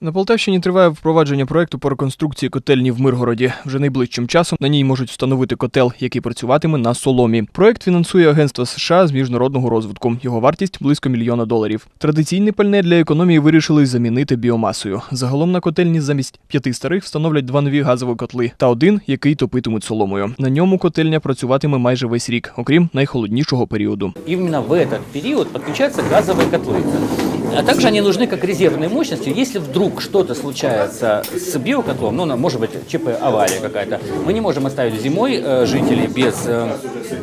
На Полтавщині триває впровадження проекту по реконструкції котельні в Миргороді. Вже найближчим часом на ній можуть встановити котел, який працюватиме на соломі. Проект фінансує Агентство США з міжнародного розвитку. Його вартість близько мільйона доларів. Традиційне пальне для економії вирішили замінити біомасою. Загалом на котельні замість п'яти старих встановлять два нові газові котли та один, який топитимуть соломою. На ньому котельня працюватиме майже весь рік, окрім найхолоднішого періоду. Именно в этот период подключаются газовые котлы. А также они нужны как резервные мощности. Если вдруг что-то случается с биокотлом, ну, на- может быть, ЧП, авария какая-то, мы не можем оставить зимой э, жителей без э, э,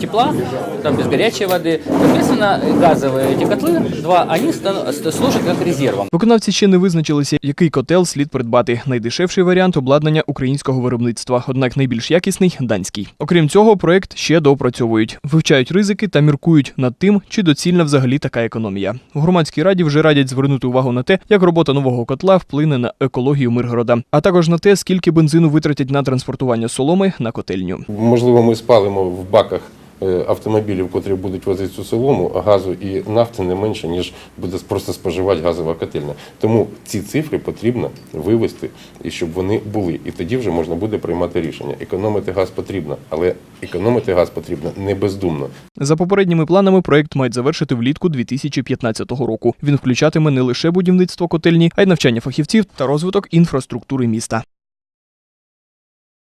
тепла, там, без горячей воды. Соответственно, газовые эти котлы, два, они стану- ст- служат как резервом. Виконавці ще не визначилися, який котел слід придбати. Найдешевший варіант обладнання українського виробництва, однак найбільш якісний данський. Окрім цього, проект ще доопрацьовують, вивчають ризики та міркують над тим, чи доцільна взагалі така економія. У громадській раді вже радять звернути увагу на те, як робота нового котла вплине на екологію Миргорода, а також на те, скільки бензину витратять на транспортування соломи на котельню. Можливо, ми спалимо в баках е, автомобілів, котрі будуть возити цю солому, газу і нафти не менше, ніж буде просто споживати газова котельня. Тому ці цифри потрібно вивести і щоб вони були. І тоді вже можна буде приймати рішення. Економити газ потрібно, але економити газ потрібно не бездумно. За попередніми планами, проект мають завершити влітку 2015 року. Він включатиме не лише будівництво котельні, а й навчання фахівців та розвиток інфраструктури міста.